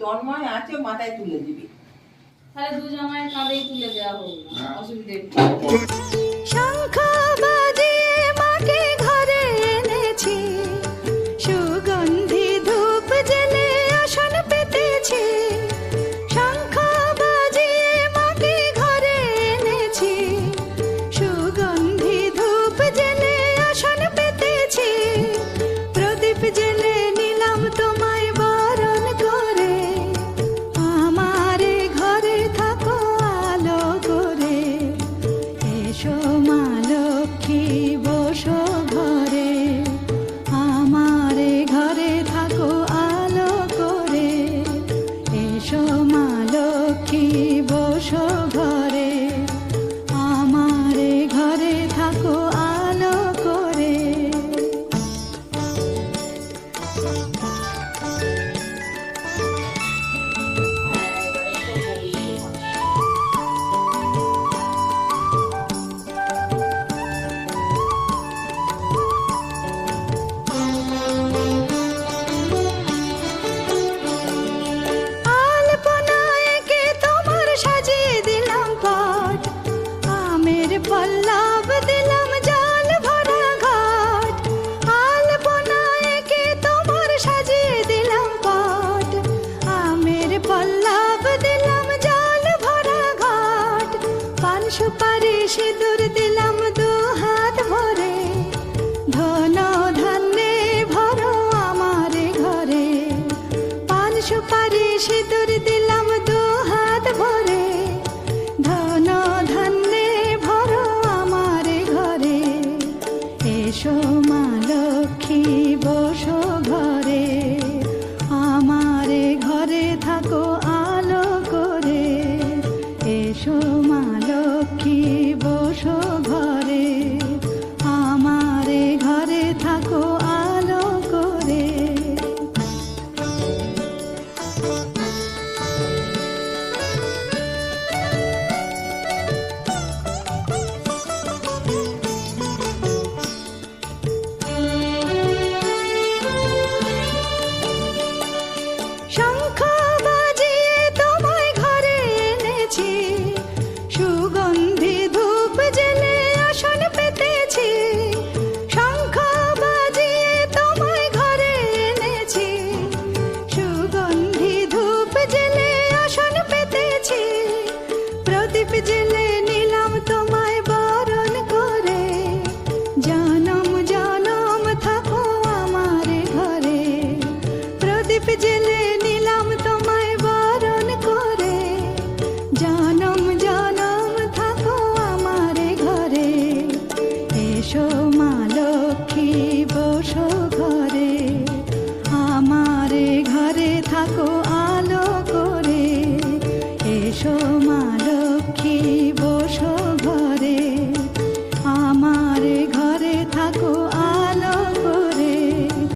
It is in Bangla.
তন্ময় আছে মাথায় তুলে দিবি তাহলে দু জামায় কাঁধেই তুলে দেওয়া হোক। হ্যাঁ। অসুবিধে সোমা লক্ষ্মী বসো সুপারি সিঁদুর দিলাম দু হাত ভরে। ধন ধান্যে ভরো আমার ঘরে। পান সুপারি সিঁদুর দিলাম দু হাত ভরে। ধন ধান্যে ভরো আমার ঘরে। এসো মা লক্ষ্মী, বসো। जा